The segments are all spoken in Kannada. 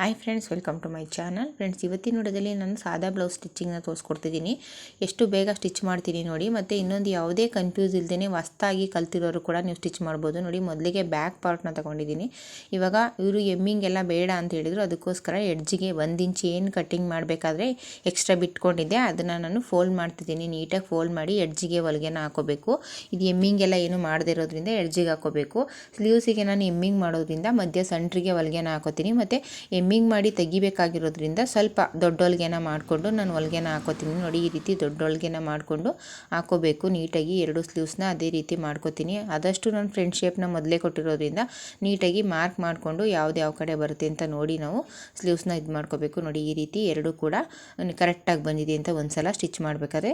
Hi friends, welcome to my channel. Friends, ಇವತ್ತಿನ ನೋಡೋದಲ್ಲಿ ನಾನು ಸಾದಾ ಬ್ಲೌಸ್ ಸ್ಟಿಚ್ಚಿಂಗ್ನ ತೋರಿಸ್ಕೊಡ್ತಿದ್ದೀನಿ. ಎಷ್ಟು ಬೇಗ ಸ್ಟಿಚ್ ಮಾಡ್ತೀನಿ ನೋಡಿ, ಮತ್ತು ಇನ್ನೊಂದು ಯಾವುದೇ ಕನ್ಫ್ಯೂಸ್ ಇಲ್ಲದೇ ಹೊಸ್ತಾಗಿ ಕಲ್ತಿರೋರು ಕೂಡ ನೀವು ಸ್ಟಿಚ್ ಮಾಡ್ಬೋದು ನೋಡಿ. ಮೊದಲಿಗೆ ಬ್ಯಾಕ್ ಪಾರ್ಟ್ನ ತೊಗೊಂಡಿದ್ದೀನಿ. ಇವಾಗ ಇವರು ಎಮ್ಮಿಂಗ್ ಎಲ್ಲ ಬೇಡ ಅಂತ ಹೇಳಿದರು. ಅದಕ್ಕೋಸ್ಕರ ಎಡ್ಜಿಗೆ ಒಂದು ಇಂಚ್ ಏನು ಕಟ್ಟಿಂಗ್ ಮಾಡಬೇಕಾದ್ರೆ ಎಕ್ಸ್ಟ್ರಾ ಬಿಟ್ಕೊಂಡಿದ್ದೆ ಅದನ್ನು ನಾನು ಫೋಲ್ಡ್ ಮಾಡ್ತಿದ್ದೀನಿ. ನೀಟಾಗಿ ಫೋಲ್ಡ್ ಮಾಡಿ ಎಡ್ಜಿಗೆ ಹೊಲಿಗೆನ ಹಾಕೋಬೇಕು. ಇದು ಎಮ್ಮಿಂಗ್ ಎಲ್ಲ ಏನು ಮಾಡದೇ ಇರೋದ್ರಿಂದ ಎಡ್ಜಿಗೆ ಹಾಕೋಬೇಕು. ಸ್ಲೀವ್ಸಿಗೆ ನಾನು ಎಮ್ಮಿಂಗ್ ಮಾಡೋದ್ರಿಂದ ಮಧ್ಯ ಸೆಂಟ್ರಿಗೆ ಹೊಲಿಗೆನ ಹಾಕೋತೀನಿ. ಮತ್ತು ಎಮ್ಮಿಂಗ್ ಮಾಡಿ ತೆಗಿಬೇಕಾಗಿರೋದ್ರಿಂದ ಸ್ವಲ್ಪ ದೊಡ್ಡ ಹೊಲಿಗೆನ ಮಾಡಿಕೊಂಡು ನಾನು ಹೊಲಿಗೆನ ಹಾಕೋತೀನಿ. ನೋಡಿ, ಈ ರೀತಿ ದೊಡ್ಡ ಹೊಲಿಗೆನ ಮಾಡಿಕೊಂಡು ಹಾಕೋಬೇಕು. ನೀಟಾಗಿ ಎರಡು ಸ್ಲೀವ್ಸ್ನ ಅದೇ ರೀತಿ ಮಾಡ್ಕೋತೀನಿ. ಆದಷ್ಟು ನಾನು ಫ್ರೆಂಡ್ ಶೇಪ್ನ ಮೊದಲೇ ಕೊಟ್ಟಿರೋದ್ರಿಂದ ನೀಟಾಗಿ ಮಾರ್ಕ್ ಮಾಡಿಕೊಂಡು ಯಾವ್ದು ಯಾವ ಕಡೆ ಬರುತ್ತೆ ಅಂತ ನೋಡಿ ನಾವು ಸ್ಲೀವ್ಸ್ನ ಇದು ಮಾಡ್ಕೋಬೇಕು. ನೋಡಿ, ಈ ರೀತಿ ಎರಡು ಕೂಡ ಕರೆಕ್ಟಾಗಿ ಬಂದಿದೆ ಅಂತ ಒಂದು ಸಲ ಸ್ಟಿಚ್ ಮಾಡಬೇಕಾದ್ರೆ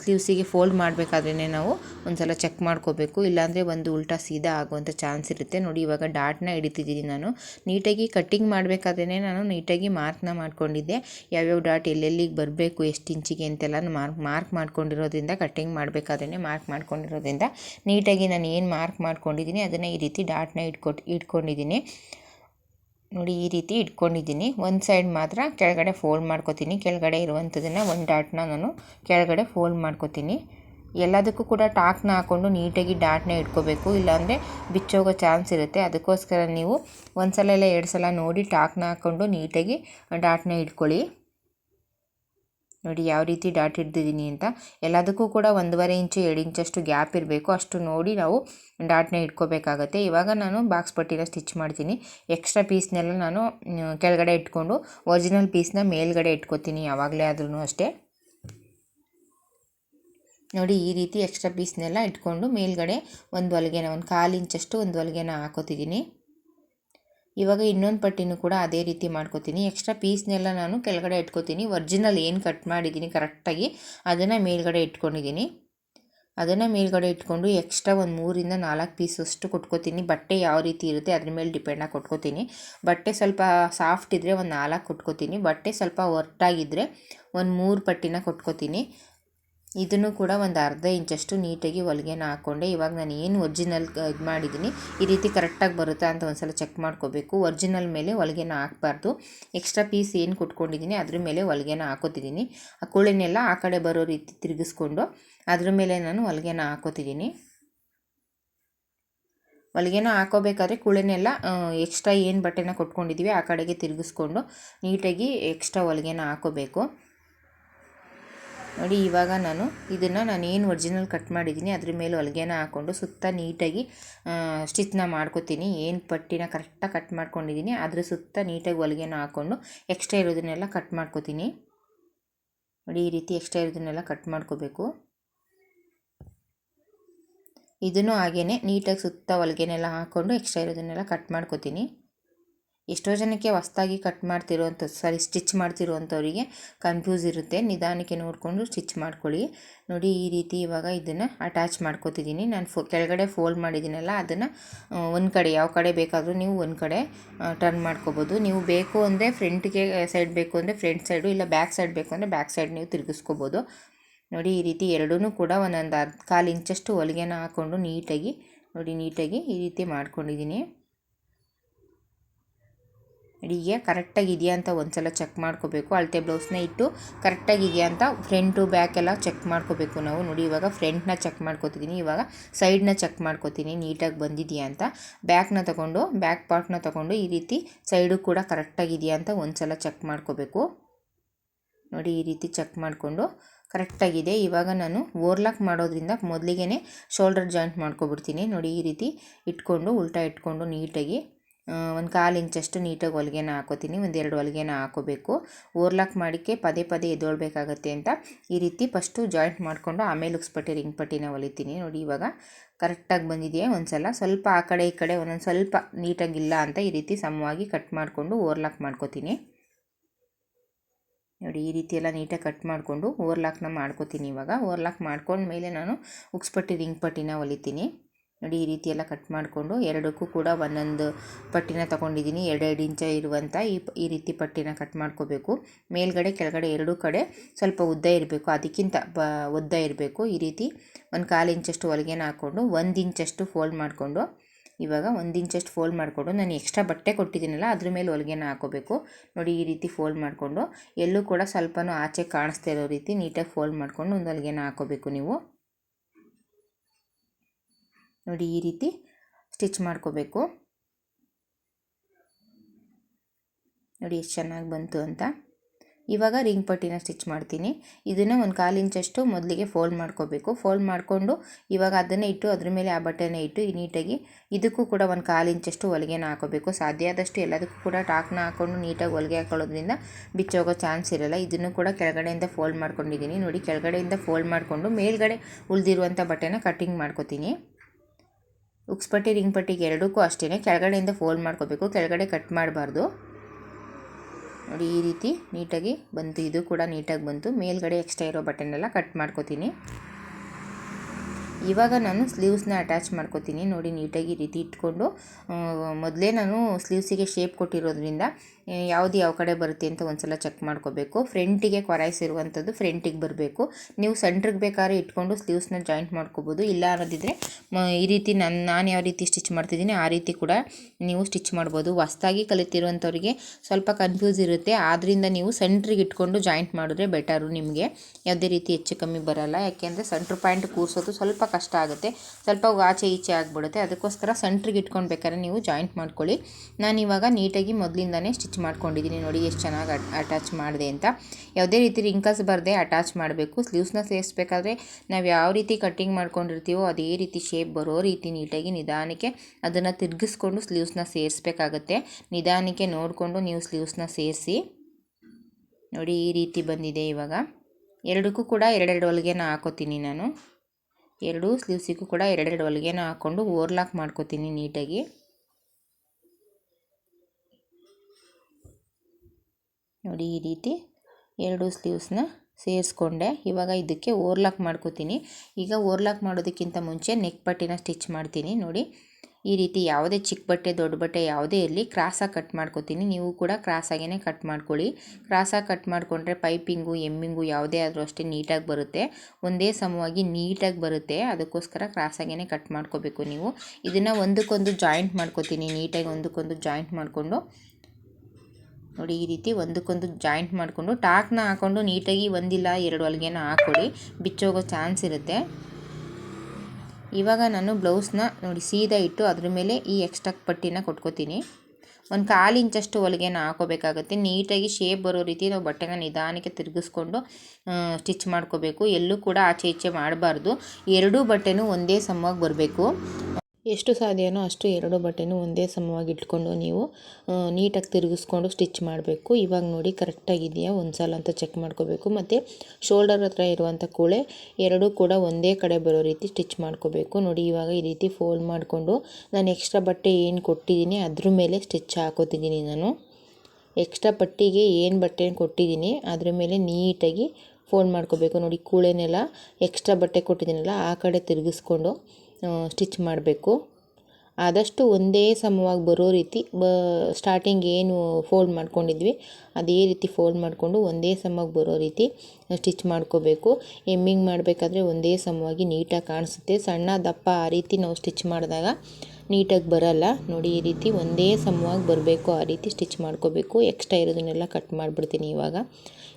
ಸ್ಲೀವ್ಸಿಗೆ ಫೋಲ್ಡ್ ಮಾಡಬೇಕಾದ್ರೇ ನಾವು ಒಂದು ಸಲ ಚೆಕ್ ಮಾಡ್ಕೋಬೇಕು. ಇಲ್ಲಾಂದರೆ ಒಂದು ಉಲ್ಟಾ ಸೀದಾ ಆಗುವಂಥ ಚಾನ್ಸ್ ಇರುತ್ತೆ. ನೋಡಿ, ಇವಾಗ ಡಾಟ್ನ ಹಿಡಿತಿದ್ದೀನಿ ನಾನು. ನೀಟಾಗಿ ಕಟ್ಟಿಂಗ್ ಮಾಡಬೇಕು ಬೇಕಾದ್ರೇ ನಾನು ನೀಟಾಗಿ ಮಾರ್ಕ್ನ ಮಾಡ್ಕೊಂಡಿದ್ದೆ. ಯಾವ್ಯಾವ ಡಾಟ್ ಎಲ್ಲೆಲ್ಲಿಗೆ ಬರಬೇಕು, ಎಷ್ಟು ಇಂಚಿಗೆ ಅಂತೆಲ್ಲ ಮಾರ್ಕ್ ಮಾರ್ಕ್ ಮಾಡ್ಕೊಂಡಿರೋದ್ರಿಂದ, ಕಟ್ಟಿಂಗ್ ಮಾಡಬೇಕಾದ್ರೆ ಮಾರ್ಕ್ ಮಾಡ್ಕೊಂಡಿರೋದ್ರಿಂದ ನೀಟಾಗಿ ನಾನು ಏನು ಮಾರ್ಕ್ ಮಾಡ್ಕೊಂಡಿದ್ದೀನಿ, ಅದನ್ನು ಈ ರೀತಿ ಡಾಟ್ನ ಇಟ್ಕೊಟ್ಟು ಇಟ್ಕೊಂಡಿದ್ದೀನಿ. ನೋಡಿ, ಈ ರೀತಿ ಇಟ್ಕೊಂಡಿದ್ದೀನಿ. ಒಂದು ಸೈಡ್ ಮಾತ್ರ ಕೆಳಗಡೆ ಫೋಲ್ಡ್ ಮಾಡ್ಕೋತೀನಿ. ಕೆಳಗಡೆ ಇರುವಂಥದ್ದನ್ನು ಒಂದು ಡಾಟ್ನ ನಾನು ಕೆಳಗಡೆ ಫೋಲ್ಡ್ ಮಾಡ್ಕೋತೀನಿ. ಎಲ್ಲದಕ್ಕೂ ಕೂಡ ಟಾಕ್ನ ಹಾಕ್ಕೊಂಡು ನೀಟಾಗಿ ಡಾಟ್ನ ಇಟ್ಕೋಬೇಕು. ಇಲ್ಲಾಂದರೆ ಬಿಚ್ಚೋಗೋ ಚಾನ್ಸ್ ಇರುತ್ತೆ. ಅದಕ್ಕೋಸ್ಕರ ನೀವು ಒಂದು ಸಲ ಇಲ್ಲ ಎರಡು ಸಲ ನೋಡಿ ಟಾಕ್ನ ಹಾಕ್ಕೊಂಡು ನೀಟಾಗಿ ಡಾಟ್ನ ಇಟ್ಕೊಳ್ಳಿ. ನೋಡಿ ಯಾವ ರೀತಿ ಡಾಟ್ ಹಿಡ್ದಿದ್ದೀನಿ ಅಂತ. ಎಲ್ಲದಕ್ಕೂ ಕೂಡ ಒಂದೂವರೆ ಇಂಚು, ಎರಡು ಇಂಚಷ್ಟು ಗ್ಯಾಪ್ ಇರಬೇಕು. ಅಷ್ಟು ನೋಡಿ ನಾವು ಡಾಟ್ನ ಇಟ್ಕೋಬೇಕಾಗತ್ತೆ. ಇವಾಗ ನಾನು ಬಾಕ್ಸ್ ಪಟ್ಟಿನ ಸ್ಟಿಚ್ ಮಾಡ್ತೀನಿ. ಎಕ್ಸ್ಟ್ರಾ ಪೀಸ್ನೆಲ್ಲ ನಾನು ಕೆಳಗಡೆ ಇಟ್ಕೊಂಡು ಒರಿಜಿನಲ್ ಪೀಸ್ನ ಮೇಲ್ಗಡೆ ಇಟ್ಕೋತೀನಿ ಯಾವಾಗಲೇ ಆದ್ರೂ ಅಷ್ಟೇ. ನೋಡಿ ಈ ರೀತಿ ಎಕ್ಸ್ಟ್ರಾ ಪೀಸ್ನೆಲ್ಲ ಇಟ್ಕೊಂಡು ಮೇಲ್ಗಡೆ ಒಂದು ಹೊಲಿಗೆನ ಒಂದು ಕಾಲು ಇಂಚಷ್ಟು ಒಂದು ಹೊಲಿಗೆನ ಹಾಕೋತಿದ್ದೀನಿ. ಇವಾಗ ಇನ್ನೊಂದು ಪಟ್ಟಿನೂ ಕೂಡ ಅದೇ ರೀತಿ ಮಾಡ್ಕೋತೀನಿ. ಎಕ್ಸ್ಟ್ರಾ ಪೀಸ್ನೆಲ್ಲ ನಾನು ಕೆಳಗಡೆ ಇಟ್ಕೋತೀನಿ. ಒರ್ಜಿನಲ್ ಏನು ಕಟ್ ಮಾಡಿದ್ದೀನಿ ಕರೆಕ್ಟಾಗಿ ಅದನ್ನು ಮೇಲ್ಗಡೆ ಇಟ್ಕೊಂಡಿದ್ದೀನಿ. ಅದನ್ನು ಮೇಲ್ಗಡೆ ಇಟ್ಕೊಂಡು ಎಕ್ಸ್ಟ್ರಾ ಒಂದು ಮೂರಿಂದ ನಾಲ್ಕು ಪೀಸಷ್ಟು ಕೊಟ್ಕೋತೀನಿ. ಬಟ್ಟೆ ಯಾವ ರೀತಿ ಇರುತ್ತೆ ಅದ್ರ ಮೇಲೆ ಡಿಪೆಂಡಾಗಿ ಕೊಟ್ಕೋತೀನಿ. ಬಟ್ಟೆ ಸ್ವಲ್ಪ ಸಾಫ್ಟ್ ಇದ್ದರೆ ಒಂದು ನಾಲ್ಕು ಕೊಟ್ಕೋತೀನಿ. ಬಟ್ಟೆ ಸ್ವಲ್ಪ ಒರ್ಟಾಗಿದ್ದರೆ ಒಂದು ಮೂರು ಪಟ್ಟಿನ ಕೊಟ್ಕೋತೀನಿ. ಇದನ್ನು ಕೂಡ ಒಂದು ಅರ್ಧ ಇಂಚಷ್ಟು ನೀಟಾಗಿ ಹೊಲಿಗೆನ ಹಾಕ್ಕೊಂಡೆ ಇವಾಗ ನಾನು ಏನು ಒರ್ಜಿನಲ್ ಇದು ಮಾಡಿದ್ದೀನಿ, ಈ ರೀತಿ ಕರೆಕ್ಟಾಗಿ ಬರುತ್ತಾ ಅಂತ ಒಂದು ಸಲ ಚೆಕ್ ಮಾಡ್ಕೋಬೇಕು. ಒರ್ಜಿನಲ್ ಮೇಲೆ ಹೊಲಿಗೆನ ಹಾಕ್ಬಾರ್ದು. ಎಕ್ಸ್ಟ್ರಾ ಪೀಸ್ ಏನು ಕೊಟ್ಕೊಂಡಿದ್ದೀನಿ, ಅದ್ರ ಮೇಲೆ ಹೊಲಿಗೆನ ಹಾಕೋತಿದ್ದೀನಿ. ಆ ಕುಳಿನೆಲ್ಲ ಆ ಕಡೆ ಬರೋ ರೀತಿ ತಿರುಗಿಸ್ಕೊಂಡು ಅದ್ರ ಮೇಲೆ ನಾನು ಹೊಲಿಗೆನ ಹಾಕೋತಿದ್ದೀನಿ. ಹೊಲಿಗೆನ ಹಾಕೋಬೇಕಾದ್ರೆ ಕುಳೆನೆಲ್ಲ ಎಕ್ಸ್ಟ್ರಾ ಏನು ಬಟ್ಟೆನ ಕೊಟ್ಕೊಂಡಿದ್ದೀವಿ, ಆ ಕಡೆಗೆ ತಿರುಗಿಸ್ಕೊಂಡು ನೀಟಾಗಿ ಎಕ್ಸ್ಟ್ರಾ ಹೊಲಿಗೆನ ಹಾಕೋಬೇಕು. ನೋಡಿ, ಇವಾಗ ನಾನು ಇದನ್ನು ನಾನು ಏನು ಒರಿಜಿನಲ್ ಕಟ್ ಮಾಡಿದ್ದೀನಿ, ಅದ್ರ ಮೇಲೆ ಹೊಲಿಗೆನ ಹಾಕ್ಕೊಂಡು ಸುತ್ತ ನೀಟಾಗಿ ಸ್ಟಿಚ್ನ ಮಾಡ್ಕೋತೀನಿ. ಏನು ಪಟ್ಟಿನ ಕರೆಕ್ಟಾಗಿ ಕಟ್ ಮಾಡ್ಕೊಂಡಿದ್ದೀನಿ ಅದ್ರ ಸುತ್ತ ನೀಟಾಗಿ ಹೊಲಿಗೆನ ಹಾಕ್ಕೊಂಡು ಎಕ್ಸ್ಟ್ರಾ ಇರೋದನ್ನೆಲ್ಲ ಕಟ್ ಮಾಡ್ಕೋತೀನಿ. ನೋಡಿ, ಈ ರೀತಿ ಎಕ್ಸ್ಟ್ರಾ ಇರೋದನ್ನೆಲ್ಲ ಕಟ್ ಮಾಡ್ಕೋಬೇಕು. ಇದನ್ನು ಹಾಗೇ ನೀಟಾಗಿ ಸುತ್ತ ಹೊಲಿಗೆನೆಲ್ಲ ಹಾಕ್ಕೊಂಡು ಎಕ್ಸ್ಟ್ರಾ ಇರೋದನ್ನೆಲ್ಲ ಕಟ್ ಮಾಡ್ಕೋತೀನಿ. ಎಷ್ಟೋ ಜನಕ್ಕೆ ಹೊಸ್ದಾಗಿ ಕಟ್ ಮಾಡ್ತಿರೋವಂಥ ಸಾರಿ ಸ್ಟಿಚ್ ಮಾಡ್ತಿರೋವಂಥವ್ರಿಗೆ ಕನ್ಫ್ಯೂಸ್ ಇರುತ್ತೆ. ನಿಧಾನಕ್ಕೆ ನೋಡಿಕೊಂಡು ಸ್ಟಿಚ್ ಮಾಡ್ಕೊಳ್ಳಿ. ನೋಡಿ, ಈ ರೀತಿ ಇವಾಗ ಇದನ್ನು ಅಟ್ಯಾಚ್ ಮಾಡ್ಕೋತಿದ್ದೀನಿ. ನಾನು ಫೋ ಕೆಳಗಡೆ ಫೋಲ್ಡ್ ಮಾಡಿದ್ದೀನಲ್ಲ, ಅದನ್ನು ಒಂದು ಕಡೆ, ಯಾವ ಕಡೆ ಬೇಕಾದರೂ ನೀವು ಒಂದು ಕಡೆ ಟರ್ನ್ ಮಾಡ್ಕೋಬೋದು. ನೀವು ಬೇಕು ಅಂದರೆ ಫ್ರಂಟ್ಗೆ ಸೈಡ್ ಬೇಕು ಅಂದರೆ ಫ್ರಂಟ್ ಸೈಡು ಇಲ್ಲ ಬ್ಯಾಕ್ ಸೈಡ್ ಬೇಕು ಅಂದರೆ ಬ್ಯಾಕ್ ಸೈಡ್ ನೀವು ತಿರುಗಿಸ್ಕೋಬೋದು. ನೋಡಿ, ಈ ರೀತಿ ಎರಡೂ ಕೂಡ ಒಂದೊಂದು ಅರ್ಧ, ಕಾಲು ಇಂಚಷ್ಟು ಹೊಲಿಗೆನ ಹಾಕ್ಕೊಂಡು ನೀಟಾಗಿ, ನೋಡಿ, ನೀಟಾಗಿ ಈ ರೀತಿ ಮಾಡ್ಕೊಂಡಿದ್ದೀನಿ. ಅಡಿಗೆ ಕರೆಕ್ಟಾಗಿ ಇದೆಯಾ ಅಂತ ಒಂದು ಸಲ ಚೆಕ್ ಮಾಡ್ಕೋಬೇಕು. ಅಳತೆ ಬ್ಲೌಸ್ನ ಇಟ್ಟು ಕರೆಕ್ಟಾಗಿದೆಯಾ ಅಂತ ಫ್ರಂಟು ಬ್ಯಾಕ್ ಎಲ್ಲ ಚೆಕ್ ಮಾಡ್ಕೋಬೇಕು ನಾವು. ನೋಡಿ, ಇವಾಗ ಫ್ರಂಟ್ನ ಚೆಕ್ ಮಾಡ್ಕೋತಿದ್ದೀನಿ ಇವಾಗ ಸೈಡ್ನ ಚೆಕ್ ಮಾಡ್ಕೋತೀನಿ ನೀಟಾಗಿ ಬಂದಿದೆಯಾ ಅಂತ. ಬ್ಯಾಕ್ನ ತಗೊಂಡು ಬ್ಯಾಕ್ ಪಾರ್ಟ್ನ ತಗೊಂಡು ಈ ರೀತಿ ಸೈಡು ಕೂಡ ಕರೆಕ್ಟಾಗಿದೆಯಾ ಅಂತ ಒಂದು ಸಲ ಚೆಕ್ ಮಾಡ್ಕೋಬೇಕು. ನೋಡಿ, ಈ ರೀತಿ ಚೆಕ್ ಮಾಡಿಕೊಂಡು ಕರೆಕ್ಟಾಗಿದೆ ಇವಾಗ ನಾನು ಓರ್ಲಾಕ್ ಮಾಡೋದ್ರಿಂದ ಮೊದಲಿಗೆ ಶೋಲ್ಡರ್ ಜಾಯಿಂಟ್ ಮಾಡ್ಕೊಬಿಡ್ತೀನಿ. ನೋಡಿ, ಈ ರೀತಿ ಇಟ್ಕೊಂಡು, ಉಲ್ಟಾ ಇಟ್ಕೊಂಡು ನೀಟಾಗಿ ಒಂದು ಕಾಲು ಇಂಚಷ್ಟು ನೀಟಾಗಿ ಹೊಲಿಗೆನ ಹಾಕೋತೀನಿ ಒಂದೆರಡು ಹೊಲಿಗೆನ ಹಾಕೋಬೇಕು. ಓರ್ಲಾಕ್ ಮಾಡಿಕ್ಕೆ ಪದೇ ಪದೇ ಎದ್ದೋಳ್ಬೇಕಾಗತ್ತೆ ಅಂತ ಈ ರೀತಿ ಫಸ್ಟು ಜಾಯಿಂಟ್ ಮಾಡಿಕೊಂಡು ಆಮೇಲೆ ಉಕ್ಸ್ಪಟ್ಟಿ ರಿಂಗ್ ಪಟ್ಟಿನ ಹೊಲಿತೀನಿ. ನೋಡಿ ಇವಾಗ ಕರೆಕ್ಟಾಗಿ ಬಂದಿದೆಯೇ ಒಂದು ಸಲ ಸ್ವಲ್ಪ ಆ ಕಡೆ ಈ ಕಡೆ ಒಂದೊಂದು ಸ್ವಲ್ಪ ನೀಟಾಗಿಲ್ಲ ಅಂತ ಈ ರೀತಿ ಸಮವಾಗಿ ಕಟ್ ಮಾಡಿಕೊಂಡು ಓರ್ಲಾಕ್ ಮಾಡ್ಕೋತೀನಿ. ನೋಡಿ ಈ ರೀತಿ ಎಲ್ಲ ನೀಟಾಗಿ ಕಟ್ ಮಾಡಿಕೊಂಡು ಓರ್ಲಾಕ್ನ ಮಾಡ್ಕೋತೀನಿ ಇವಾಗ. ಓರ್ಲಾಕ್ ಮಾಡ್ಕೊಂಡ್ಮೇಲೆ ನಾನು ಉಕ್ಸ್ಪಟ್ಟಿ ರಿಂಗ್ ಪಟ್ಟಿನ ಹೊಲಿತೀನಿ. ನೋಡಿ, ಈ ರೀತಿ ಎಲ್ಲ ಕಟ್ ಮಾಡಿಕೊಂಡು ಎರಡಕ್ಕೂ ಕೂಡ ಒಂದೊಂದು ಪಟ್ಟಿನ ತೊಗೊಂಡಿದ್ದೀನಿ. ಎರಡೆರಡು ಇಂಚ ಇರುವಂಥ ಈ ಈ ರೀತಿ ಪಟ್ಟಿನ ಕಟ್ ಮಾಡ್ಕೋಬೇಕು. ಮೇಲ್ಗಡೆ, ಕೆಳಗಡೆ ಎರಡೂ ಕಡೆ ಸ್ವಲ್ಪ ಉದ್ದ ಇರಬೇಕು. ಅದಕ್ಕಿಂತ ಬ, ಉದ್ದ ಇರಬೇಕು. ಈ ರೀತಿ ಒಂದು ಕಾಲು ಇಂಚಷ್ಟು ಹೊಲಿಗೆನ ಹಾಕ್ಕೊಂಡು ಒಂದು ಇಂಚಷ್ಟು ಫೋಲ್ಡ್ ಮಾಡಿಕೊಂಡು, ಇವಾಗ ಒಂದು ಇಂಚಷ್ಟು ಫೋಲ್ಡ್ ಮಾಡಿಕೊಂಡು ನಾನು ಎಕ್ಸ್ಟ್ರಾ ಬಟ್ಟೆ ಕೊಟ್ಟಿದ್ದೀನಲ್ಲ, ಅದ್ರ ಮೇಲೆ ಹೊಲಿಗೆನ ಹಾಕೋಬೇಕು. ನೋಡಿ, ಈ ರೀತಿ ಫೋಲ್ಡ್ ಮಾಡಿಕೊಂಡು ಎಲ್ಲೂ ಕೂಡ ಸ್ವಲ್ಪನೂ ಆಚೆ ಕಾಣಿಸ್ತಾ ಇರೋ ರೀತಿ ನೀಟಾಗಿ ಫೋಲ್ಡ್ ಮಾಡಿಕೊಂಡು ಒಂದು ಹೊಲಿಗೆನ ಹಾಕೋಬೇಕು ನೀವು. ನೋಡಿ ಈ ರೀತಿ ಸ್ಟಿಚ್ ಮಾಡ್ಕೋಬೇಕು. ನೋಡಿ ಎಷ್ಟು ಚೆನ್ನಾಗಿ ಬಂತು ಅಂತ. ಇವಾಗ ರಿಂಗ್ ಪಟ್ಟಿನ ಸ್ಟಿಚ್ ಮಾಡ್ತೀನಿ. ಇದನ್ನು ಒಂದು ಕಾಲು ಇಂಚಷ್ಟು ಮೊದಲಿಗೆ ಫೋಲ್ಡ್ ಮಾಡ್ಕೋಬೇಕು. ಫೋಲ್ಡ್ ಮಾಡಿಕೊಂಡು ಇವಾಗ ಅದನ್ನೇ ಇಟ್ಟು ಅದ್ರ ಮೇಲೆ ಆ ಬಟ್ಟೆನ ಇಟ್ಟು ನೀಟಾಗಿ ಇದಕ್ಕೂ ಕೂಡ ಒಂದು ಕಾಲು ಇಂಚಷ್ಟು ಹೊಲಿಗೆನ ಹಾಕೋಬೇಕು. ಸಾಧ್ಯ ಆದಷ್ಟು ಎಲ್ಲದಕ್ಕೂ ಕೂಡ ಟಾಕ್ನ ಹಾಕ್ಕೊಂಡು ನೀಟಾಗಿ ಹೊಲಿಗೆ ಹಾಕೊಳ್ಳೋದ್ರಿಂದ ಬಿಚ್ಚೋಗೋ ಚಾನ್ಸ್ ಇರಲ್ಲ. ಇದನ್ನು ಕೂಡ ಕೆಳಗಡೆಯಿಂದ ಫೋಲ್ಡ್ ಮಾಡ್ಕೊಂಡಿದ್ದೀನಿ. ನೋಡಿ ಕೆಳಗಡೆಯಿಂದ ಫೋಲ್ಡ್ ಮಾಡಿಕೊಂಡು ಮೇಲ್ಗಡೆ ಉಳಿದಿರುವಂಥ ಬಟ್ಟೆನ ಕಟ್ಟಿಂಗ್ ಮಾಡ್ಕೋತೀನಿ. ಉಕ್ಸ್ಪಟ್ಟಿ ರಿಂಗ್ ಪಟ್ಟಿಗೆ ಎರಡಕ್ಕೂ ಅಷ್ಟೇ ಕೆಳಗಡೆಯಿಂದ ಫೋಲ್ಡ್ ಮಾಡ್ಕೋಬೇಕು. ಕೆಳಗಡೆ ಕಟ್ ಮಾಡಬಾರ್ದು. ನೋಡಿ, ಈ ರೀತಿ ನೀಟಾಗಿ ಬಂತು. ಇದು ಕೂಡ ನೀಟಾಗಿ ಬಂತು. ಮೇಲ್ಗಡೆ ಎಕ್ಸ್ಟ್ರಾ ಇರೋ ಬಟನ್ನೆಲ್ಲ ಕಟ್ ಮಾಡ್ಕೋತೀನಿ. ಇವಾಗ ನಾನು ಸ್ಲೀವ್ಸ್ನ ಅಟ್ಯಾಚ್ ಮಾಡ್ಕೋತೀನಿ. ನೋಡಿ, ನೀಟಾಗಿ ರೀತಿ ಇಟ್ಕೊಂಡು ಮೊದಲೇ ನಾನು ಸ್ಲೀವ್ಸಿಗೆ ಶೇಪ್ ಕೊಟ್ಟಿರೋದ್ರಿಂದ ಯಾವುದು ಯಾವ ಕಡೆ ಬರುತ್ತೆ ಅಂತ ಒಂದ್ಸಲ ಚೆಕ್ ಮಾಡ್ಕೋಬೇಕು. ಫ್ರಂಟಿಗೆ ಇರುವಂಥದ್ದು ಫ್ರಂಟಿಗೆ ಬರಬೇಕು. ನೀವು ಸೆಂಟ್ರಿಗೆ ಬೇಕಾದ್ರೆ ಇಟ್ಕೊಂಡು ಸ್ಲೀವ್ಸ್ನ ಜಾಯಿಂಟ್ ಮಾಡ್ಕೋಬೋದು. ಇಲ್ಲ ಅನ್ನೋದಿದ್ರೆ ಈ ರೀತಿ ನಾನು ನಾನು ಯಾವ ರೀತಿ ಸ್ಟಿಚ್ ಮಾಡ್ತಿದ್ದೀನಿ, ಆ ರೀತಿ ಕೂಡ ನೀವು ಸ್ಟಿಚ್ ಮಾಡ್ಬೋದು. ಹೊಸ್ದಾಗಿ ಕಲಿತಿರುವಂಥವ್ರಿಗೆ ಸ್ವಲ್ಪ ಕನ್ಫ್ಯೂಸ್ ಇರುತ್ತೆ. ಆದ್ದರಿಂದ ನೀವು ಸೆಂಟ್ರಿಗೆ ಇಟ್ಕೊಂಡು ಜಾಯಿಂಟ್ ಮಾಡಿದ್ರೆ ಬೆಟರು ನಿಮಗೆ. ಯಾವುದೇ ರೀತಿ ಹೆಚ್ಚು ಕಮ್ಮಿ ಬರಲ್ಲ. ಯಾಕೆಂದರೆ ಸೆಂಟ್ರ್ ಪಾಯಿಂಟ್ ಕೂರಿಸೋದು ಸ್ವಲ್ಪ ಕಷ್ಟ ಆಗುತ್ತೆ. ಸ್ವಲ್ಪ ಆಚೆ ಈಚೆ ಆಗಿಬಿಡುತ್ತೆ. ಅದಕ್ಕೋಸ್ಕರ ಸೆಂಟ್ರಿಗೆ ಇಟ್ಕೊಂಡು ಬೇಕಾದ್ರೆ ನೀವು ಜಾಯಿಂಟ್ ಮಾಡ್ಕೊಳ್ಳಿ. ನಾನು ಇವಾಗ ನೀಟಾಗಿ ಮೊದಲಿಂದನೇ ಸ್ಟಿಚ್ ಮಾಡ್ಕೊಂಡಿದ್ದೀನಿ ನೋಡಿ, ಎಷ್ಟು ಚೆನ್ನಾಗಿ ಅಟ್ಯಾಚ್ ಮಾಡಿದೆ ಅಂತ. ಯಾವುದೇ ರೀತಿ ರಿಂಕಲ್ಸ್ ಬರದೆ ಅಟ್ಯಾಚ್ ಮಾಡಬೇಕು. ಸ್ಲೀವ್ಸ್ನ ಸೇರಿಸ್ಬೇಕಾದ್ರೆ ನಾವು ಯಾವ ರೀತಿ ಕಟ್ಟಿಂಗ್ ಮಾಡ್ಕೊಂಡಿರ್ತೀವೋ ಅದೇ ರೀತಿ ಶೇಪ್ ಬರೋ ರೀತಿ ನೀಟಾಗಿ ನಿಧಾನಕ್ಕೆ ಅದನ್ನು ತಿರುಗಿಸ್ಕೊಂಡು ಸ್ಲೀವ್ಸ್ನ ಸೇರಿಸ್ಬೇಕಾಗತ್ತೆ. ನಿಧಾನಕ್ಕೆ ನೋಡಿಕೊಂಡು ನೀವು ಸ್ಲೀವ್ಸ್ನ ಸೇರಿಸಿ. ನೋಡಿ, ಈ ರೀತಿ ಬಂದಿದೆ ಇವಾಗ. ಎರಡಕ್ಕೂ ಕೂಡ ಎರಡೆರಡು ಹೊಲಿಗೆನ ಹಾಕೋತೀನಿ ನಾನು. ಎರಡು ಸ್ಲೀವ್ಸಿಗೂ ಕೂಡ ಎರಡೆರಡು ಹೊಲಿಗೆನ ಹಾಕ್ಕೊಂಡು ಓವರ್ಲಾಕ್ ಮಾಡ್ಕೋತೀನಿ ನೀಟಾಗಿ. ನೋಡಿ ಈ ರೀತಿ ಎರಡು ಸ್ಲೀವ್ಸ್ನ ಸೇರಿಸ್ಕೊಂಡೆ. ಇವಾಗ ಇದಕ್ಕೆ ಓರ್ಲಾಕ್ ಮಾಡ್ಕೋತೀನಿ. ಈಗ ಓರ್ಲಾಕ್ ಮಾಡೋದಕ್ಕಿಂತ ಮುಂಚೆ ನೆಕ್ ಪಟ್ಟಿನ ಸ್ಟಿಚ್ ಮಾಡ್ತೀನಿ. ನೋಡಿ ಈ ರೀತಿ ಯಾವುದೇ ಚಿಕ್ಕ ಬಟ್ಟೆ, ದೊಡ್ಡ ಬಟ್ಟೆ ಯಾವುದೇ ಇರಲಿ ಕ್ರಾಸಾಗಿ ಕಟ್ ಮಾಡ್ಕೋತೀನಿ. ನೀವು ಕೂಡ ಕ್ರಾಸಾಗೇ ಕಟ್ ಮಾಡ್ಕೊಳ್ಳಿ. ಕ್ರಾಸಾಗಿ ಕಟ್ ಮಾಡಿಕೊಂಡ್ರೆ ಪೈಪಿಂಗು ಎಮ್ಮಿಂಗು ಯಾವುದೇ ಆದರೂ ಅಷ್ಟೇ ನೀಟಾಗಿ ಬರುತ್ತೆ. ಒಂದೇ ಸಮವಾಗಿ ನೀಟಾಗಿ ಬರುತ್ತೆ. ಅದಕ್ಕೋಸ್ಕರ ಕ್ರಾಸಾಗೇ ಕಟ್ ಮಾಡ್ಕೋಬೇಕು ನೀವು. ಇದನ್ನು ಒಂದಕ್ಕೊಂದು ಜಾಯಿಂಟ್ ಮಾಡ್ಕೋತೀನಿ. ನೀಟಾಗಿ ಒಂದಕ್ಕೊಂದು ಜಾಯಿಂಟ್ ಮಾಡಿಕೊಂಡು ನೋಡಿ, ಈ ರೀತಿ ಒಂದಕ್ಕೊಂದು ಜಾಯಿಂಟ್ ಮಾಡಿಕೊಂಡು ಟಾಕ್ನ ಹಾಕ್ಕೊಂಡು ನೀಟಾಗಿ ಒಂದಿಲ್ಲ, ಎರಡು ಹೊಲಿಗೆನ ಹಾಕ್ಕೊಡಿ. ಬಿಚ್ಚೋಗೋ ಚಾನ್ಸ್ ಇರುತ್ತೆ. ಇವಾಗ ನಾನು ಬ್ಲೌಸ್ನ ನೋಡಿ, ಸೀದಾ ಇಟ್ಟು ಅದ್ರ ಮೇಲೆ ಈ ಎಕ್ಸ್ಟ್ರಾ ಪಟ್ಟಿನ ಕೊಟ್ಕೋತೀನಿ. ಒಂದು ಕಾಲು ಇಂಚಷ್ಟು ಹೊಲಿಗೆನ ಹಾಕೋಬೇಕಾಗುತ್ತೆ. ನೀಟಾಗಿ ಶೇಪ್ ಬರೋ ರೀತಿ ನಾವು ಬಟ್ಟೆನ ನಿಧಾನಕ್ಕೆ ತಿರುಗಿಸ್ಕೊಂಡು ಸ್ಟಿಚ್ ಮಾಡ್ಕೋಬೇಕು. ಎಲ್ಲೂ ಕೂಡ ಆಚೆ ಈಚೆ ಮಾಡಬಾರ್ದು. ಎರಡೂ ಬಟ್ಟೆನೂ ಒಂದೇ ಸಮವಾಗಿ ಬರಬೇಕು. ಎಷ್ಟು ಸಾಧ್ಯನೋ ಅಷ್ಟು ಎರಡು ಬಟ್ಟೆನೂ ಒಂದೇ ಸಮವಾಗಿ ಇಟ್ಕೊಂಡು ನೀವು ನೀಟಾಗಿ ತಿರುಗಿಸ್ಕೊಂಡು ಸ್ಟಿಚ್ ಮಾಡಬೇಕು. ಇವಾಗ ನೋಡಿ ಕರೆಕ್ಟಾಗಿದೆಯಾ ಒಂದು ಸಲ ಅಂತ ಚೆಕ್ ಮಾಡ್ಕೋಬೇಕು. ಮತ್ತು ಶೋಲ್ಡರ್ ಹತ್ರ ಇರುವಂಥ ಕೂಳೆ ಎರಡೂ ಕೂಡ ಒಂದೇ ಕಡೆ ಬರೋ ರೀತಿ ಸ್ಟಿಚ್ ಮಾಡ್ಕೋಬೇಕು. ನೋಡಿ, ಇವಾಗ ಈ ರೀತಿ ಫೋಲ್ಡ್ ಮಾಡಿಕೊಂಡು ನಾನು ಎಕ್ಸ್ಟ್ರಾ ಬಟ್ಟೆ ಏನು ಕೊಟ್ಟಿದ್ದೀನಿ, ಅದ್ರ ಮೇಲೆ ಸ್ಟಿಚ್ ಹಾಕೋತಿದ್ದೀನಿ ನಾನು. ಎಕ್ಸ್ಟ್ರಾ ಪಟ್ಟಿಗೆ ಏನು ಬಟ್ಟೆ ಕೊಟ್ಟಿದ್ದೀನಿ, ಅದ್ರ ಮೇಲೆ ನೀಟಾಗಿ ಫೋಲ್ಡ್ ಮಾಡ್ಕೋಬೇಕು. ನೋಡಿ, ಕೂಳೆನೆಲ್ಲ ಎಕ್ಸ್ಟ್ರಾ ಬಟ್ಟೆ ಕೊಟ್ಟಿದ್ದೀನಲ್ಲ, ಆ ಕಡೆ ತಿರುಗಿಸ್ಕೊಂಡು ಸ್ಟಿಚ್ ಮಾಡಬೇಕು. ಆದಷ್ಟು ಒಂದೇ ಸಮವಾಗಿ ಬರೋ ರೀತಿ ಬ ಸ್ಟಾರ್ಟಿಂಗ್ ಏನು ಫೋಲ್ಡ್ ಮಾಡ್ಕೊಂಡಿದ್ವಿ, ಅದೇ ರೀತಿ ಫೋಲ್ಡ್ ಮಾಡಿಕೊಂಡು ಒಂದೇ ಸಮವಾಗಿ ಬರೋ ರೀತಿ ಸ್ಟಿಚ್ ಮಾಡ್ಕೋಬೇಕು. ಎಮ್ಮಿಂಗ್ ಮಾಡಬೇಕಾದ್ರೆ ಒಂದೇ ಸಮವಾಗಿ ನೀಟಾಗಿ ಕಾಣಿಸುತ್ತೆ. ಸಣ್ಣ ದಪ್ಪ ಆ ರೀತಿ ನಾವು ಸ್ಟಿಚ್ ಮಾಡಿದಾಗ ನೀಟಾಗಿ ಬರಲ್ಲ. ನೋಡಿ, ಈ ರೀತಿ ಒಂದೇ ಸಮವಾಗಿ ಬರಬೇಕು. ಆ ರೀತಿ ಸ್ಟಿಚ್ ಮಾಡ್ಕೋಬೇಕು. ಎಕ್ಸ್ಟ್ರಾ ಇರೋದನ್ನೆಲ್ಲ ಕಟ್ ಮಾಡಿಬಿಡ್ತೀನಿ ಇವಾಗ.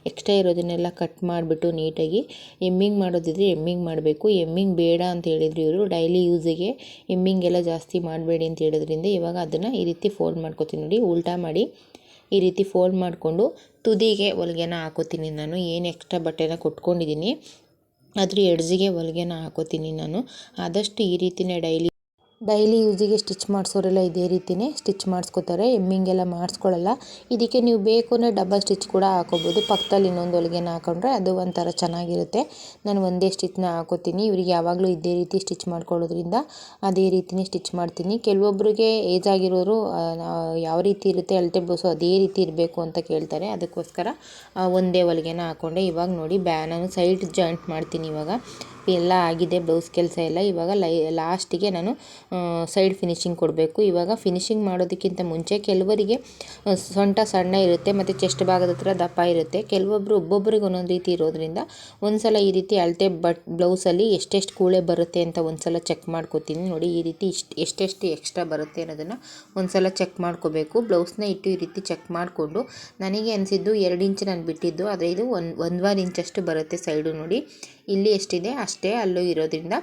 ಎಕ್ಸ್ಟ್ರಾ ಇರೋದನ್ನೆಲ್ಲ ಕಟ್ ಮಾಡಿಬಿಟ್ಟು ನೀಟಾಗಿ ಎಮ್ಮಿಂಗ್ ಮಾಡೋದಿದ್ರೆ ಎಮ್ಮಿಂಗ್ ಮಾಡಬೇಕು. ಎಮ್ಮಿಂಗ್ ಬೇಡ ಅಂತ ಹೇಳಿದ್ರು ಇವರು. ಡೈಲಿ ಯೂಸಿಗೆ ಎಮ್ಮಿಂಗ್ ಎಲ್ಲ ಜಾಸ್ತಿ ಮಾಡಬೇಡಿ ಅಂತ ಹೇಳೋದ್ರಿಂದ ಇವಾಗ ಅದನ್ನು ಈ ರೀತಿ ಫೋಲ್ಡ್ ಮಾಡ್ಕೋತೀನಿ. ನೋಡಿ, ಉಲ್ಟಾ ಮಾಡಿ ಈ ರೀತಿ ಫೋಲ್ಡ್ ಮಾಡಿಕೊಂಡು ತುದಿಗೆ ಹೊಲಿಗೆನ ಹಾಕೋತೀನಿ ನಾನು. ಏನು ಎಕ್ಸ್ಟ್ರಾ ಬಟ್ಟೆನ ಕೊಟ್ಕೊಂಡಿದ್ದೀನಿ. ಅದ್ರ ಎಡ್ಜಿಗೆ ಹೊಲಿಗೆನ ಹಾಕೋತೀನಿ ನಾನು. ಆದಷ್ಟು ಈ ರೀತಿಯೇ ಡೈಲಿ ಡೈಲಿ ಯೂಸಿಗೆ ಸ್ಟಿಚ್ ಮಾಡಿಸೋರೆಲ್ಲ ಇದೇ ರೀತಿಯೇ ಸ್ಟಿಚ್ ಮಾಡಿಸ್ಕೋತಾರೆ ಎಮ್ಮಿಂಗೆಲ್ಲ ಮಾಡಿಸ್ಕೊಳ್ಳಲ್ಲ ಇದಕ್ಕೆ ನೀವು ಬೇಕು ಅಂದರೆ ಡಬಲ್ ಸ್ಟಿಚ್ ಕೂಡ ಹಾಕೋಬೋದು. ಪಕ್ಕದಲ್ಲಿ ಇನ್ನೊಂದು ಹೊಲಿಗೆನ ಹಾಕೊಂಡ್ರೆ ಅದು ಒಂಥರ ಚೆನ್ನಾಗಿರುತ್ತೆ. ನಾನು ಒಂದೇ ಸ್ಟಿಚ್ನ ಹಾಕೋತೀನಿ. ಇವ್ರಿಗೆ ಯಾವಾಗಲೂ ಇದೇ ರೀತಿ ಸ್ಟಿಚ್ ಮಾಡ್ಕೊಳ್ಳೋದ್ರಿಂದ ಅದೇ ರೀತಿಯೇ ಸ್ಟಿಚ್ ಮಾಡ್ತೀನಿ. ಕೆಲವೊಬ್ಬರಿಗೆ ಏಜ್ ಆಗಿರೋರು ಯಾವ ರೀತಿ ಇರುತ್ತೆ ಅಳತೆ ಬ್ಲೌಸು ಅದೇ ರೀತಿ ಇರಬೇಕು ಅಂತ ಕೇಳ್ತಾರೆ. ಅದಕ್ಕೋಸ್ಕರ ಒಂದೇ ಹೊಲಿಗೆನ ಹಾಕೊಂಡೆ. ಇವಾಗ ನೋಡಿ ಬ್ಯಾ ಸೈಡ್ ಜಾಯಿಂಟ್ ಮಾಡ್ತೀನಿ ಇವಾಗ. ಎಲ್ಲ ಆಗಿದೆ, ಬ್ಲೌಸ್ ಕೆಲಸ ಎಲ್ಲ. ಇವಾಗ ಲೈ, ಲಾಸ್ಟಿಗೆ ನಾನು ಸೈಡ್ ಫಿನಿಶಿಂಗ್ ಕೊಡಬೇಕು. ಇವಾಗ ಫಿನಿಶಿಂಗ್ ಮಾಡೋದಕ್ಕಿಂತ ಮುಂಚೆ ಕೆಲವರಿಗೆ ಸೊಂಟ ಸಣ್ಣ ಇರುತ್ತೆ, ಮತ್ತು ಚೆಸ್ಟ್ ಭಾಗದ ಹತ್ರ ದಪ್ಪ ಇರುತ್ತೆ. ಕೆಲವೊಬ್ಬರು ಒಬ್ಬೊಬ್ಬರಿಗೆ ಒಂದೊಂದು ರೀತಿ ಇರೋದ್ರಿಂದ ಒಂದ್ಸಲ ಈ ರೀತಿ ಅಳತೆ ಬಟ್, ಬ್ಲೌಸಲ್ಲಿ ಎಷ್ಟೆಷ್ಟು ಕೂಳೆ ಬರುತ್ತೆ ಅಂತ ಒಂದ್ಸಲ ಚೆಕ್ ಮಾಡ್ಕೋತೀನಿ. ನೋಡಿ, ಈ ರೀತಿ ಇಷ್ಟು, ಎಷ್ಟೆಷ್ಟು ಎಕ್ಸ್ಟ್ರಾ ಬರುತ್ತೆ ಅನ್ನೋದನ್ನು ಒಂದ್ಸಲ ಚೆಕ್ ಮಾಡ್ಕೋಬೇಕು. ಬ್ಲೌಸ್ನ ಇಟ್ಟು ಈ ರೀತಿ ಚೆಕ್ ಮಾಡಿಕೊಂಡು, ನನಗೆ ಅನಿಸಿದ್ದು ಎರಡು ಇಂಚ್ ನಾನು ಬಿಟ್ಟಿದ್ದು, ಆದರೆ ಇದು ಒಂದು, ಒಂದುವರೆ ಇಂಚಷ್ಟು ಬರುತ್ತೆ ಸೈಡು ನೋಡಿ. ಇಲ್ಲಿ ಎಷ್ಟಿದೆ? ಅಷ್ಟೇ ಅಲ್ಲೂ ಇರೋದ್ರಿಂದ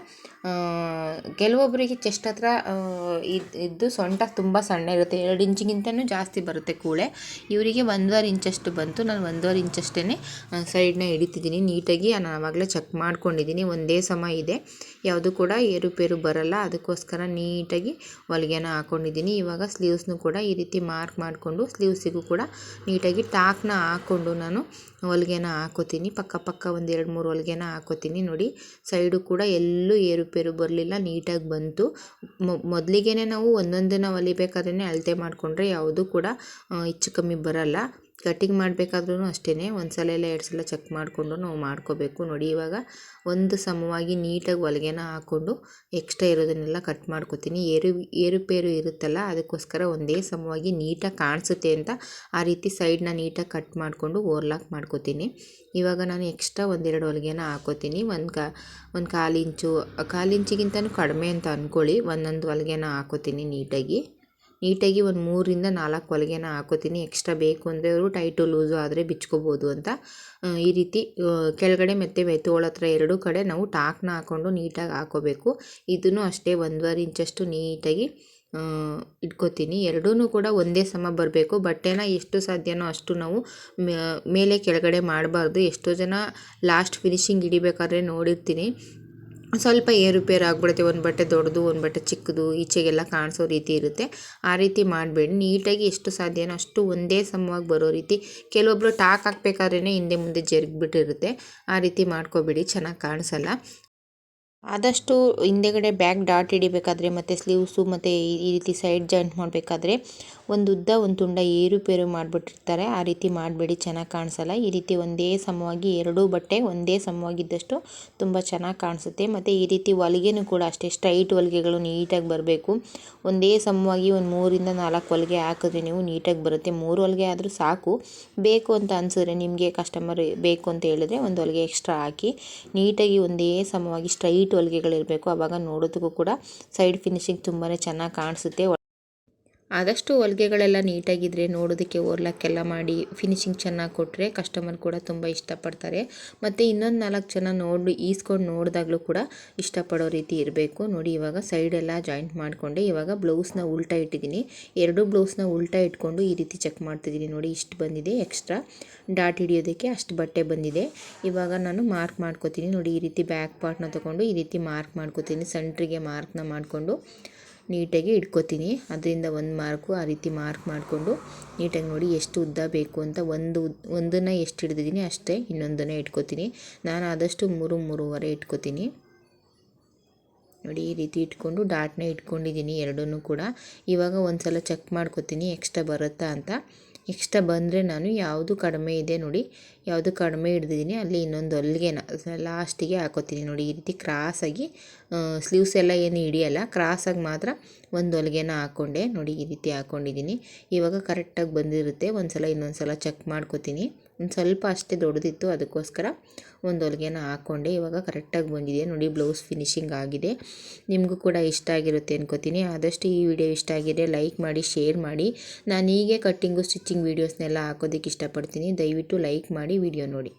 ಕೆಲವೊಬ್ಬರಿಗೆ ಚೆಸ್ಟ್ ಹತ್ರ ಇದ್- ಇದ್ದು ಸೊಂಟ ತುಂಬ ಸಣ್ಣ ಇರುತ್ತೆ. ಎರಡು ಇಂಚಿಗಿಂತನೂ ಜಾಸ್ತಿ ಬರುತ್ತೆ ಕೂಳೆ. ಇವರಿಗೆ ಒಂದೂವರೆ ಇಂಚಷ್ಟು ಬಂತು. ನಾನು ಒಂದೂವರೆ ಇಂಚಷ್ಟೇ ಸೈಡ್ನ ಹಿಡಿತಿದ್ದೀನಿ. ನೀಟಾಗಿ ನಾನು ಆವಾಗಲೇ ಚೆಕ್ ಮಾಡ್ಕೊಂಡಿದ್ದೀನಿ. ಒಂದೇ ಸಮ ಇದೆ. ಯಾವುದು ಕೂಡ ಏರುಪೇರು ಬರಲ್ಲ. ಅದಕ್ಕೋಸ್ಕರ ನೀಟಾಗಿ ಹೊಲಿಗೆನ ಹಾಕ್ಕೊಂಡಿದ್ದೀನಿ ಇವಾಗ ಸ್ಲೀವ್ಸ್ನು ಕೂಡ ಈ ರೀತಿ ಮಾರ್ಕ್ ಮಾಡಿಕೊಂಡು ಸ್ಲೀವ್ಸಿಗೂ ಕೂಡ ನೀಟಾಗಿ ಟಾಕ್ನ ಹಾಕ್ಕೊಂಡು ನಾನು ಹೊಲಿಗೆನ ಹಾಕೋತೀನಿ. ಪಕ್ಕ ಪಕ್ಕ ಒಂದು ಎರಡು ಮೂರು ಹೊಲಿಗೆನ ಹಾಕೋತೀನಿ. ನೋಡಿ ಸೈಡು ಕೂಡ ಎಲ್ಲೂ ಏರುಪೇರು ಬರಲಿಲ್ಲ. ನೀಟಾಗಿ ಬಂತು. ಮೊದಲಿಗೆ ನಾವು ಒಂದೊಂದನ್ನು ಹೊಲಿಬೇಕಾದ್ರೆ ಅಳತೆ ಮಾಡಿಕೊಂಡ್ರೆ ಯಾವುದೂ ಕೂಡ ಹೆಚ್ಚು ಕಮ್ಮಿ ಬರಲ್ಲ. ಕಟ್ಟಿಂಗ್ ಮಾಡಬೇಕಾದ್ರೂ ಅಷ್ಟೇ ಒಂದು ಸಲ ಇಲ್ಲ, ಎರಡು ಸಲ ಚೆಕ್ ಮಾಡಿಕೊಂಡು ನಾವು ಮಾಡ್ಕೋಬೇಕು. ನೋಡಿ, ಇವಾಗ ಒಂದು ಸಮವಾಗಿ ನೀಟಾಗಿ ಹೊಲಿಗೆನ ಹಾಕ್ಕೊಂಡು ಎಕ್ಸ್ಟ್ರಾ ಇರೋದನ್ನೆಲ್ಲ ಕಟ್ ಮಾಡ್ಕೋತೀನಿ. ಏರು, ಏರುಪೇರು ಇರುತ್ತಲ್ಲ, ಅದಕ್ಕೋಸ್ಕರ ಒಂದೇ ಸಮವಾಗಿ ನೀಟಾಗಿ ಕಾಣಿಸುತ್ತೆ ಅಂತ ಆ ರೀತಿ ಸೈಡ್ನ ನೀಟಾಗಿ ಕಟ್ ಮಾಡಿಕೊಂಡು ಓರ್ಲಾಕ್ ಮಾಡ್ಕೊತೀನಿ. ಇವಾಗ ನಾನು ಎಕ್ಸ್ಟ್ರಾ ಒಂದೆರಡು ಹೊಲಿಗೆನ ಹಾಕೋತೀನಿ ಒಂದು ಕಾ, ಒಂದು ಕಾಲು ಇಂಚು ಕಾಲು ಇಂಚಿಗಿಂತನೂ ಕಡಿಮೆ ಅಂತ ಅಂದ್ಕೊಳ್ಳಿ ಒಂದೊಂದು ಹೊಲಿಗೆನ ಹಾಕೋತೀನಿ ನೀಟಾಗಿ. ನೀಟಾಗಿ ಒಂದು ಮೂರಿಂದ ನಾಲ್ಕು ಹೊಲಿಗೆನ ಹಾಕೋತೀನಿ. ಎಕ್ಸ್ಟ್ರಾ ಬೇಕು ಅಂದರೆ ಅವರು ಟೈಟು ಲೂಸು ಆದರೆ ಬಿಚ್ಕೋಬೋದು ಅಂತ. ಈ ರೀತಿ ಕೆಳಗಡೆ ಮತ್ತು ಮೆತ್ತೋಳ ಹತ್ರ ಎರಡೂ ಕಡೆ ನಾವು ಟಾಕ್ನ ಹಾಕ್ಕೊಂಡು ನೀಟಾಗಿ ಹಾಕೋಬೇಕು. ಇದನ್ನು ಅಷ್ಟೇ ಒಂದೂವರೆ ಇಂಚಷ್ಟು ನೀಟಾಗಿ ಇಟ್ಕೋತೀನಿ. ಎರಡೂ ಕೂಡ ಒಂದೇ ಸಮ ಬರಬೇಕು. ಬಟ್ಟೆನ ಎಷ್ಟು ಸಾಧ್ಯನೋ ಅಷ್ಟು ನಾವು ಮೇಲೆ ಕೆಳಗಡೆ ಮಾಡಬಾರ್ದು. ಎಷ್ಟೋ ಜನ ಲಾಸ್ಟ್ ಫಿನಿಶಿಂಗ್ ಹಿಡಿಬೇಕಾದ್ರೆ ನೋಡಿರ್ತೀನಿ. ಸ್ವಲ್ಪ ಏರುಪೇರು ಆಗ್ಬಿಡುತ್ತೆ. ಒಂದು ಬಟ್ಟೆ ದೊಡ್ಡದು, ಒಂದು ಬಟ್ಟೆ ಚಿಕ್ಕದು, ಈಚೆಗೆಲ್ಲ ಕಾಣಿಸೋ ರೀತಿ ಇರುತ್ತೆ. ಆ ರೀತಿ ಮಾಡಬೇಡಿ. ನೀಟಾಗಿ ಎಷ್ಟು ಸಾಧ್ಯನೋ ಅಷ್ಟು ಒಂದೇ ಸಮವಾಗಿ ಬರೋ ರೀತಿ. ಕೆಲವೊಬ್ಬರು ಟಾಕ್ ಹಾಕ್ಬೇಕಾದ್ರೇ ಹಿಂದೆ ಮುಂದೆ ಜರುಗ್ಬಿಟ್ಟಿರುತ್ತೆ. ಆ ರೀತಿ ಮಾಡ್ಕೋಬೇಡಿ. ಚೆನ್ನಾಗಿ ಕಾಣಿಸಲ್ಲ. ಆದಷ್ಟು ಹಿಂದೆಗಡೆ ಬ್ಯಾಗ್ ಡಾಟ್ ಹಿಡಿಬೇಕಾದ್ರೆ, ಮತ್ತು ಸ್ಲೀವ್ಸು, ಮತ್ತು ಈ ರೀತಿ ಸೈಡ್ ಜಾಯಿಂಟ್ ಮಾಡಬೇಕಾದ್ರೆ ಒಂದು ಉದ್ದ ಒಂದು ತುಂಡ ಏರುಪೇರು ಮಾಡಿಬಿಟ್ಟಿರ್ತಾರೆ. ಆ ರೀತಿ ಮಾಡಬೇಡಿ, ಚೆನ್ನಾಗಿ ಕಾಣಿಸಲ್ಲ. ಈ ರೀತಿ ಒಂದೇ ಸಮವಾಗಿ ಎರಡೂ ಬಟ್ಟೆ ಒಂದೇ ಸಮವಾಗಿದ್ದಷ್ಟು ತುಂಬ ಚೆನ್ನಾಗಿ ಕಾಣಿಸುತ್ತೆ. ಮತ್ತು ಈ ರೀತಿ ಹೊಲಿಗೆನೂ ಕೂಡ ಅಷ್ಟೇ, ಸ್ಟ್ರೈಟ್ ಹೊಲಿಗೆಗಳು ನೀಟಾಗಿ ಬರಬೇಕು. ಒಂದೇ ಸಮವಾಗಿ ಒಂದು ಮೂರಿಂದ ನಾಲ್ಕು ಹೊಲಿಗೆ ಹಾಕಿದ್ರೆ ನೀವು ನೀಟಾಗಿ ಬರುತ್ತೆ. ಮೂರು ಹೊಲಿಗೆ ಆದರೂ ಸಾಕು. ಬೇಕು ಅಂತ ಅನಿಸಿದ್ರೆ ನಿಮಗೆ ಕಸ್ಟಮರ್ ಬೇಕು ಅಂತ ಹೇಳಿದ್ರೆ ಒಂದು ಹೊಲಿಗೆ ಎಕ್ಸ್ಟ್ರಾ ಹಾಕಿ ನೀಟಾಗಿ ಒಂದೇ ಸಮವಾಗಿ ಸ್ಟ್ರೈಟ್ ಹೊಲಿಗೆಗಳಿರಬೇಕು. ಆವಾಗ ನೋಡೋದಕ್ಕೂ ಕೂಡ ಸೈಡ್ ಫಿನಿಶಿಂಗ್ ತುಂಬಾ ಚೆನ್ನಾಗಿ ಕಾಣಿಸುತ್ತೆ. ಆದಷ್ಟು ಹೊಲಿಗೆಗಳೆಲ್ಲ ನೀಟಾಗಿದ್ದರೆ ನೋಡೋದಕ್ಕೆ ಓರ್ಲಕ್ಕೆಲ್ಲ ಮಾಡಿ ಫಿನಿಶಿಂಗ್ ಚೆನ್ನಾಗಿ ಕೊಟ್ಟರೆ ಕಸ್ಟಮರ್ ಕೂಡ ತುಂಬ ಇಷ್ಟಪಡ್ತಾರೆ. ಮತ್ತು ಇನ್ನೊಂದು ನಾಲ್ಕು ಜನ ನೋಡಿ, ಈಸ್ಕೊಂಡು ನೋಡಿದಾಗಲೂ ಕೂಡ ಇಷ್ಟಪಡೋ ರೀತಿ ಇರಬೇಕು. ನೋಡಿ, ಇವಾಗ ಸೈಡೆಲ್ಲ ಜಾಯಿಂಟ್ ಮಾಡಿಕೊಂಡೆ. ಇವಾಗ ಬ್ಲೌಸ್ನ ಉಲ್ಟಾ ಇಟ್ಟಿದ್ದೀನಿ. ಎರಡು ಬ್ಲೌಸ್ನ ಉಲ್ಟಾ ಇಟ್ಕೊಂಡು ಈ ರೀತಿ ಚೆಕ್ ಮಾಡ್ತಿದ್ದೀನಿ. ನೋಡಿ, ಇಷ್ಟು ಬಂದಿದೆ ಎಕ್ಸ್ಟ್ರಾ ಡಾಟ್ ಹಿಡಿಯೋದಕ್ಕೆ ಅಷ್ಟು ಬಟ್ಟೆ ಬಂದಿದೆ. ಇವಾಗ ನಾನು ಮಾರ್ಕ್ ಮಾಡ್ಕೋತೀನಿ. ನೋಡಿ, ಈ ರೀತಿ ಬ್ಯಾಕ್ ಪಾರ್ಟ್ನ ತೊಗೊಂಡು ಈ ರೀತಿ ಮಾರ್ಕ್ ಮಾಡ್ಕೋತೀನಿ. ಸೆಂಟ್ರಿಗೆ ಮಾರ್ಕ್ನ ಮಾಡಿಕೊಂಡು. ನೀಟಾಗಿ ಇಟ್ಕೋತೀನಿ. ಅದರಿಂದ ಒಂದು ಮಾರ್ಕು ಆ ರೀತಿ ಮಾರ್ಕ್ ಮಾಡಿಕೊಂಡು ನೀಟಾಗಿ ನೋಡಿ ಎಷ್ಟು ಉದ್ದ ಬೇಕು ಅಂತ ಒಂದು ಒಂದನ್ನು ಎಷ್ಟು ಹಿಡ್ದಿದ್ದೀನಿ ಅಷ್ಟೇ ಇನ್ನೊಂದನ್ನು ಇಟ್ಕೋತೀನಿ. ನಾನು ಆದಷ್ಟು ಮೂರು, ಮೂರುವರೆ ಇಟ್ಕೋತೀನಿ. ನೋಡಿ ಈ ರೀತಿ ಇಟ್ಕೊಂಡು ಡಾಟ್ನ ಇಟ್ಕೊಂಡಿದ್ದೀನಿ ಎರಡನ್ನೂ ಕೂಡ. ಇವಾಗ ಒಂದು ಸಲ ಚೆಕ್ ಮಾಡ್ಕೊತೀನಿ ಎಕ್ಸ್ಟ್ರಾ ಬರುತ್ತಾ ಅಂತ. ಎಕ್ಸ್ಟ್ರಾ ಬಂದರೆ ನಾನು ಯಾವುದು ಕಡಿಮೆ ಇದೆ ನೋಡಿ, ಯಾವುದು ಕಡಿಮೆ ಹಿಡ್ದಿದ್ದೀನಿ, ಅಲ್ಲಿ ಇನ್ನೊಂದು ಹೊಲ್ಗೆನ ಲಾಸ್ಟಿಗೆ ಹಾಕೋತೀನಿ ನೋಡಿ. ಈ ರೀತಿ ಕ್ರಾಸಾಗಿ ಸ್ಲೀವ್ಸ್ ಎಲ್ಲ ಏನು ಹಿಡಿಯಲ್ಲ ಕ್ರಾಸಾಗಿ ಮಾತ್ರ ಒಂದು ಹೊಲಿಗೆನ ಹಾಕ್ಕೊಂಡೆ ನೋಡಿ, ಈ ರೀತಿ ಹಾಕ್ಕೊಂಡಿದ್ದೀನಿ ಇವಾಗ ಕರೆಕ್ಟಾಗಿ ಬಂದಿರುತ್ತೆ. ಒಂದು ಸಲ ಇನ್ನೊಂದು ಸಲ ಚೆಕ್ ಮಾಡ್ಕೊತೀನಿ. ಒಂದು ಸ್ವಲ್ಪ ಅಷ್ಟೇ ದೊಡ್ಡದಿತ್ತು, ಅದಕ್ಕೋಸ್ಕರ ಒಂದು ಹೊಲಿಗೆನ ಹಾಕ್ಕೊಂಡೆ ಇವಾಗ ಕರೆಕ್ಟಾಗಿ ಬಂದಿದೆ. ನೋಡಿ, ಬ್ಲೌಸ್ ಫಿನಿಶಿಂಗ್ ಆಗಿದೆ. ನಿಮಗೂ ಕೂಡ ಇಷ್ಟ ಆಗಿರುತ್ತೆ ಅನ್ಕೋತೀನಿ. ಆದಷ್ಟು ಈ ವಿಡಿಯೋ ಇಷ್ಟ ಆಗಿದೆ ಲೈಕ್ ಮಾಡಿ, ಶೇರ್ ಮಾಡಿ. ನಾನು ಹೀಗೆ ಕಟ್ಟಿಂಗು ಸ್ಟಿಚಿಂಗ್ ವೀಡಿಯೋಸ್ನೆಲ್ಲ ಹಾಕೋದಕ್ಕೆ ಇಷ್ಟಪಡ್ತೀನಿ. ದಯವಿಟ್ಟು ಲೈಕ್ ಮಾಡಿ, ವಿಡಿಯೋ ನೋಡಿ.